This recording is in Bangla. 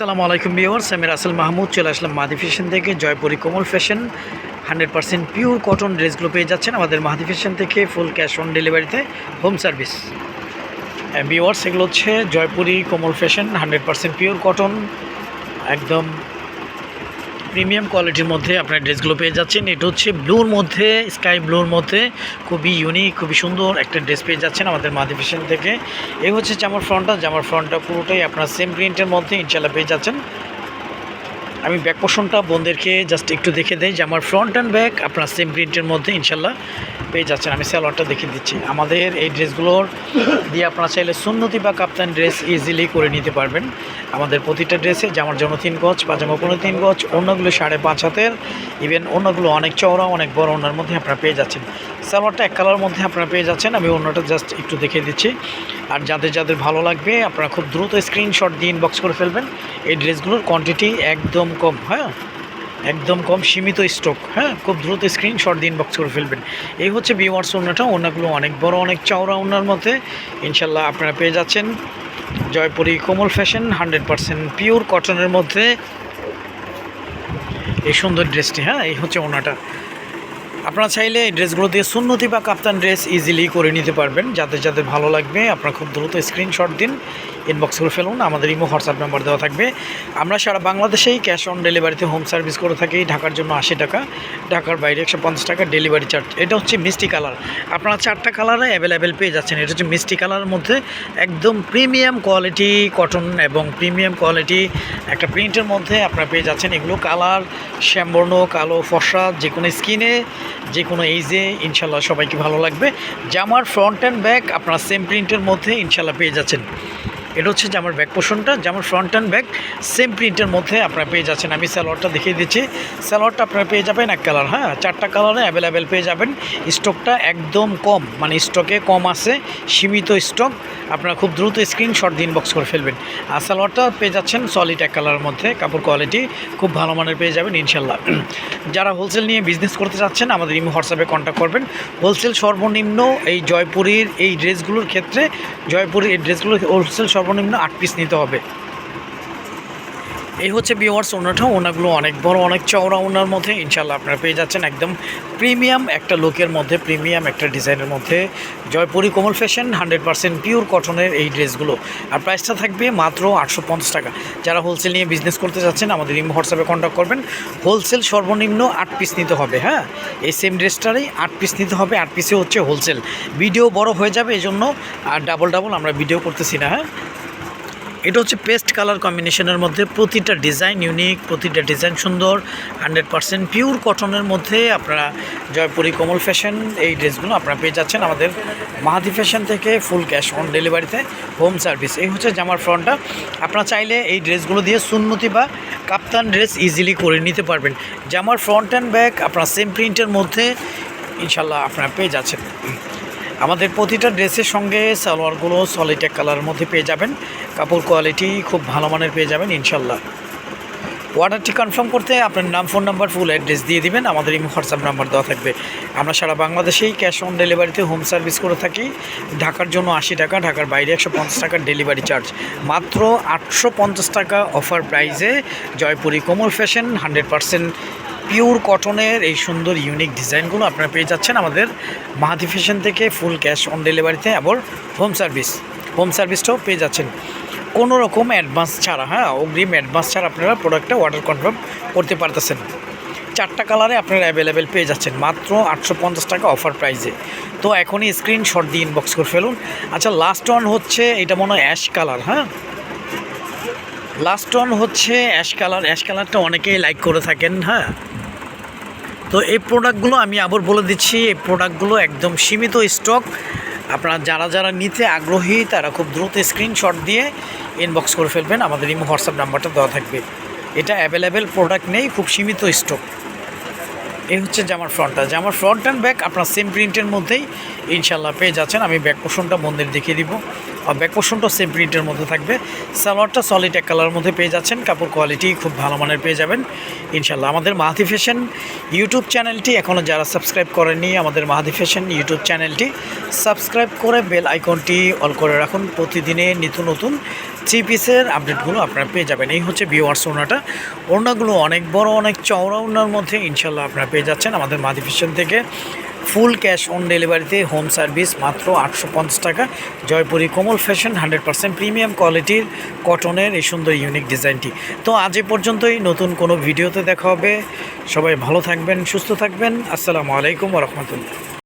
আসসালামু আলাইকুম বিওয়ার্স আমি রাসেল মাহমুদ, চলে আসলাম মাদি ফ্যাশন থেকে, Jaipuri Komal fashion. Hundred percent pure cotton ড্রেসগুলো পেয়ে যাচ্ছেন আমাদের মাদি ফ্যাশন থেকে, ফুল ক্যাশ অন ডেলিভারিতে, হোম সার্ভিস। বিওয়ার্স এগুলো হচ্ছে Jaipuri Komal fashion, hundred percent pure cotton, একদম প্রিমিয়াম কোয়ালিটির মধ্যে আপনার ড্রেসগুলো পেয়ে যাচ্ছেন। এটা হচ্ছে ব্লুর মধ্যে, স্কাই ব্লুর মধ্যে খুবই ইউনিক খুবই সুন্দর একটা ড্রেস পেয়ে যাচ্ছেন আমাদের মাদি ফ্যাশন থেকে। এই হচ্ছে জামার ফ্রন্টটা। জামার ফ্রন্টটা পুরোটাই আপনার সেম প্রিন্টের মধ্যে ইনশাল্লাহ পেয়ে যাচ্ছেন। আমি ব্যাক পোষণটা বোনদেরকে জাস্ট একটু দেখে দেয় যে আমার ফ্রন্ট অ্যান্ড ব্যাক আপনার সেম প্রিন্টের মধ্যে ইনশাল্লাহ পেয়ে যাচ্ছেন, আমি স্যালোয়ারটা দেখিয়ে দিচ্ছি। আমাদের এই ড্রেসগুলোর দিয়ে আপনারা চাইলে সুন্নতি বা কাপ্তান ড্রেস ইজিলি করে নিতে পারবেন। আমাদের প্রতিটা ড্রেসে জামার জন্য তিন গজ পাজামা কোনো তিন গজ, অন্যগুলো সাড়ে পাঁচ হাতের। ইভেন অন্যগুলো অনেক চওড়া, অনেক বড় অন্যার মধ্যে আপনারা পেয়ে যাচ্ছেন। সালোয়ারটা এক কালার মধ্যে আপনারা পেয়ে যাচ্ছেন, আমি অন্যটা জাস্ট একটু দেখিয়ে দিচ্ছি। আর যাদের যাদের ভালো লাগবে, আপনারা খুব দ্রুত স্ক্রিনশট দিয়ে ইনবক্স করে ফেলবেন। এই ড্রেসগুলোর কোয়ান্টিটি একদম কম হ্যাঁ? একদম কম সীমিত স্টক হ্যাঁ? খুব দ্রুত স্ক্রিনশট দিয়ে ইনবক্স করে ফেলবেন। এই হচ্ছে বিওয়ার্স ওনাটা ওনাগুলো অনেক বড়, অনেক চওড়া ওনার মধ্যে। ইনশাল্লাহ আপনারা পেয়ে যাচ্ছেন Jaipuri Komal fashion hundred percent pure কটনের মধ্যে। এই সুন্দর ড্রেসটি হ্যাঁ? এই হচ্ছে ওনাটা আপনারা চাইলে এই ড্রেসগুলো দিয়ে সুন্নতি বা কাপ্তান ড্রেস ইজিলি করে নিতে পারবেন। যাদের যাদের ভালো লাগবে, আপনারা খুব দ্রুত স্ক্রিনশট দিন। ইনবক্স করে ফেলুন, আমাদের ইমো হোয়াটসঅ্যাপ নাম্বার দেওয়া থাকবে। আমরা সারা বাংলাদেশেই ক্যাশ অন ডেলিভারিতে হোম সার্ভিস করে থাকি, ঢাকার জন্য আশি টাকা, ঢাকার বাইরে একশো পঞ্চাশ টাকা ডেলিভারি চার্জ এটা হচ্ছে মিষ্টি কালার আপনারা চারটা কালারে অ্যাভেলেবেল পেয়ে যাচ্ছেন। এটা হচ্ছে মিষ্টি কালারের মধ্যে একদম প্রিমিয়াম কোয়ালিটি কটন এবং প্রিমিয়াম কোয়ালিটি একটা প্রিন্টের মধ্যে আপনারা পেয়ে যাচ্ছেন। এগুলো কালার শ্যামবর্ণ, কালো, ফর্সা, যে কোনো স্কিনে যে কোনো এইজে ইনশাল্লাহ সবাইকে ভালো লাগবে। জামার ফ্রন্ট অ্যান্ড ব্যাক আপনারা সেম প্রিন্টের মধ্যে ইনশাল্লাহ পেয়ে যাচ্ছেন। এটা হচ্ছে জামার ব্যাক পোর্শনটা জামার ফ্রন্ট অ্যান্ড ব্যাক সেম প্রিন্টের মধ্যে আপনারা পেয়ে যাচ্ছেন। আমি স্যালোয়ারটা দেখিয়ে দিচ্ছি। স্যালোয়ারটা আপনারা পেয়ে যাবেন এক কালার হ্যাঁ? চারটা কালারে অ্যাভেলেবেল পেয়ে যাবেন। স্টকটা একদম কম মানে স্টকে কম আছে, সীমিত স্টক আপনারা খুব দ্রুত স্ক্রিনশট দিয়ে ইনবক্স করে ফেলবেন। আর সালোয়ারটা পেয়ে যাচ্ছেন সলিড এক কালারের মধ্যে, কাপড় কোয়ালিটি খুব ভালো মানের পেয়ে যাবেন ইনশাল্লাহ যারা হোলসেল নিয়ে বিজনেস করতে চাচ্ছেন, আমাদের ইমো হোয়াটসঅ্যাপে কন্ট্যাক্ট করবেন। হোলসেল সর্বনিম্ন এই জয়পুরীর এই ড্রেসগুলোর ক্ষেত্রে, জয়পুরের এই ড্রেসগুলো হোলসেল সর্বনিম্ন আট পিস নিতে হবে। এই হচ্ছে বিওয়ার্স ওনাটা ওনাগুলো অনেক বড়, অনেক চওড়া ওনার মধ্যে ইনশাল্লাহ আপনারা পেয়ে যাচ্ছেন একদম প্রিমিয়াম একটা লুকের মধ্যে প্রিমিয়াম একটা ডিজাইনের মধ্যে। জয়পুরি কোমল ফ্যাশন হান্ড্রেড পার্সেন্ট পিওর কটনের এই ড্রেসগুলো। আর প্রাইসটা থাকবে মাত্র আটশো পঞ্চাশ টাকা। যারা হোলসেল নিয়ে বিজনেস করতে চাচ্ছেন আমাদের ইমো হোয়াটসঅ্যাপে কন্ট্যাক্ট করবেন। হোলসেল সর্বনিম্ন আট পিস নিতে হবে হ্যাঁ? এই সেম ড্রেসটারই আট পিস নিতে হবে, আট পিসে হচ্ছে হোলসেল ভিডিও বড় হয়ে যাবে এই জন্য আর ডাবল ডাবল আমরা ভিডিও করতেছি না হ্যাঁ? এটা হচ্ছে পেস্ট কালার কম্বিনেশনের মধ্যে প্রতিটা ডিজাইন ইউনিক, প্রতিটা ডিজাইন সুন্দর, হান্ড্রেড পারসেন্ট পিওর কটনের মধ্যে আপনারা জয়পুরি কোমল ফ্যাশন এই ড্রেসগুলো আপনারা পেয়ে যাচ্ছেন আমাদের মাহাদি ফ্যাশন থেকে ফুল ক্যাশ অন ডেলিভারিতে হোম সার্ভিস। এই হচ্ছে জামার ফ্রন্টটা। আপনারা চাইলে এই ড্রেসগুলো দিয়ে সুন্নতি বা কাপ্তান ড্রেস ইজিলি করে নিতে পারবেন। জামার ফ্রন্ট অ্যান্ড ব্যাক আপনারা সেম প্রিন্টের মধ্যে ইনশাল্লাহ আপনারা পেয়ে যাচ্ছেন। আমাদের প্রতিটা ড্রেসের সঙ্গে সালোয়ারগুলো সলিটেক কালারের মধ্যে পেয়ে যাবেন। কাপড় কোয়ালিটি খুব ভালো মানের পেয়ে যাবেন, ইনশাল্লাহ। অর্ডারটি কনফার্ম করতে আপনার নাম, ফোন নাম্বার, ফুল অ্যাড্রেস দিয়ে দিবেন, আমাদের এই হোয়াটসঅ্যাপ নাম্বার দেওয়া থাকবে। আমরা সারা বাংলাদেশেই ক্যাশ অন ডেলিভারিতে হোম সার্ভিস করে থাকি। ঢাকার জন্য আশি টাকা, ঢাকার বাইরে একশো পঞ্চাশ টাকার ডেলিভারি চার্জ। মাত্র আটশো পঞ্চাশ টাকা অফার প্রাইসে জয়পুরি কোমল ফ্যাশন, হান্ড্রেড পার্সেন্ট পিওর কটনের এই সুন্দর, ইউনিক ডিজাইনগুলো আপনারা পেয়ে যাচ্ছেন আমাদের মাহাদি ফ্যাশন থেকে ফুল ক্যাশ অন ডেলিভারিতে আবার হোম সার্ভিস। হোম সার্ভিসটাও পেয়ে যাচ্ছেন। কোনো রকম অ্যাডভান্স ছাড়া হ্যাঁ অগ্রিম অ্যাডভান্স ছাড়া আপনারা প্রোডাক্টটা অর্ডার কনফার্ম করতে পারতেছেন। চারটা কালারে আপনারা অ্যাভেলেবেল পেয়ে যাচ্ছেন, মাত্র আটশো পঞ্চাশ টাকা অফার প্রাইসে তো এখনই স্ক্রিনশট দিয়ে ইনবক্স করে ফেলুন। আচ্ছা লাস্ট ওয়ান হচ্ছে, এটা মনে হয় অ্যাশ কালার হ্যাঁ? লাস্ট ওয়ান হচ্ছে অ্যাশ কালার অ্যাশ কালারটা অনেকেই লাইক করে থাকেন হ্যাঁ? তো এই প্রোডাক্টগুলো আমি আবার বলে দিচ্ছি, এই প্রোডাক্টগুলো একদম সীমিত স্টক আপনারা যারা যারা নিতে আগ্রহী, তারা খুব দ্রুত স্ক্রিনশট দিয়ে ইনবক্স করে ফেলবেন, আমাদের ইমো, হোয়াটসঅ্যাপ নাম্বারটা দেওয়া থাকবে। এটা অ্যাভেলেবেল প্রোডাক্ট নেই, খুব সীমিত স্টক এই হচ্ছে জামার ফ্রন্টটা জামার ফ্রন্ট অ্যান্ড ব্যাক আপনার সেম প্রিন্টের মধ্যেই ইনশাল্লাহ পেয়ে যাচ্ছেন। আমি ব্যাক পোষণটা মন্দির দেখিয়ে দিব। ব্যাক পোর্শনটা সেম প্রিন্টের মধ্যে থাকবে। সালোয়ারটা সলিড এক কালারের মধ্যে পেয়ে যাচ্ছেন। কাপড় কোয়ালিটি খুব ভালো মানের পেয়ে যাবেন। ইনশাল্লাহ আমাদের মাহাতি ফ্যাশন ইউটিউব চ্যানেলটি এখনও যারা সাবস্ক্রাইব করেননি, আমাদের মাহাতি ফ্যাশন ইউটিউব চ্যানেলটি সাবস্ক্রাইব করে বেল আইকনটি অল করে রাখুন। প্রতিদিনে নিত্য নতুন থ্রি পিসের আপডেটগুলো আপনারা পেয়ে যাবেন। এই হচ্ছে ভিওয়ার্স ওনাটা ওনাগুলো অনেক বড়, অনেক চওড়া ওনার মধ্যে ইনশাল্লাহ আপনারা পেয়ে যাচ্ছেন আমাদের মাহাতি ফ্যাশন থেকে। ফুল ক্যাশ অন ডেলিভারিতে হোম সার্ভিস মাত্র আটশো পঞ্চাশ টাকা। জয়পুরি কোমল ফ্যাশন হান্ড্রেড পার্সেন্ট প্রিমিয়াম কোয়ালিটির কটনের এই সুন্দর ইউনিক ডিজাইনটি। তো আজ এ পর্যন্তই, নতুন কোনো ভিডিওতে দেখা হবে। সবাই ভালো থাকবেন, সুস্থ থাকবেন। আসসালামু আলাইকুম রহমতুল্লাহ।